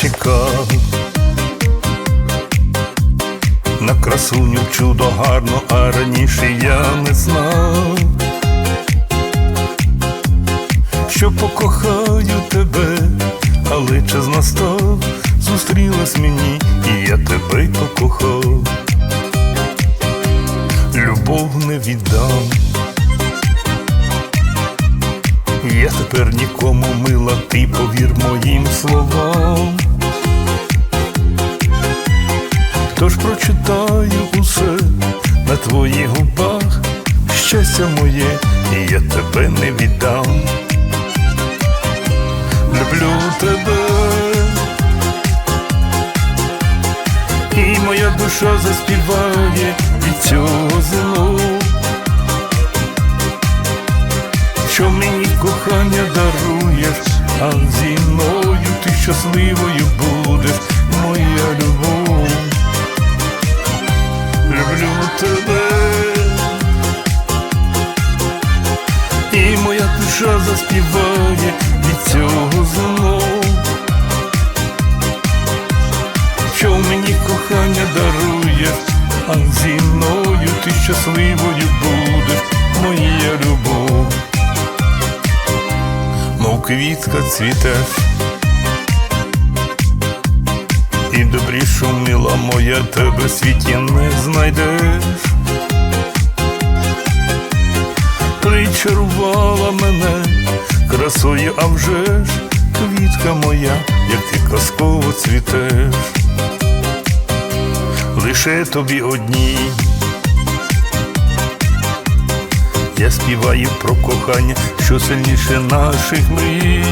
чекав. На красуню чудо гарно, а раніше я не знав, що покохаю тебе, але час настав, зустрілась мені, і я тебе покохав. Любов не віддам. Я тепер нікому мила, ти повір моїм словам. Тож прочитаю усе на твоїх губах, щастя моє, і я тебе не віддам. Люблю тебе, і моя душа заспіває від цього зиму. Що мені кохання даруєш, а зі мною ти щасливою будеш, моя любов. Люблю тебе, і моя душа заспіває від цього знов. Що мені кохання даруєш, а зі мною ти щасливою будеш, моя любов квітка цвітеш, і добрішу, мила моя, тебе в світі не знайдеш. Причарувала мене красою, а вже ж квітка моя, як ти казково цвітеш, лише тобі одній. Я співаю про кохання, що сильніше наших мрій.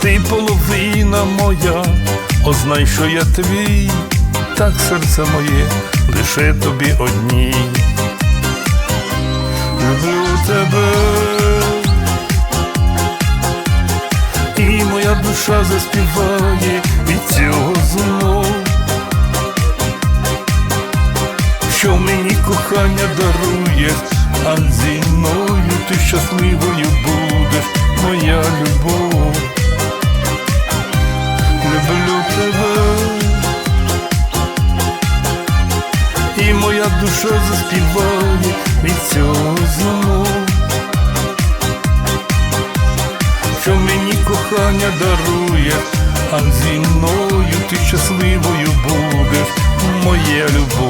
Ти половина моя, ознай, що я твій, так серце моє, лише тобі одній. Люблю тебе, і моя душа заспіває кохання дарує, а зі мною ти щасливою будеш, моя любов. Люблю тебе, і моя душа заспіває від цього знов. Що мені кохання дарує, а зі мною ти щасливою будеш, моя любов.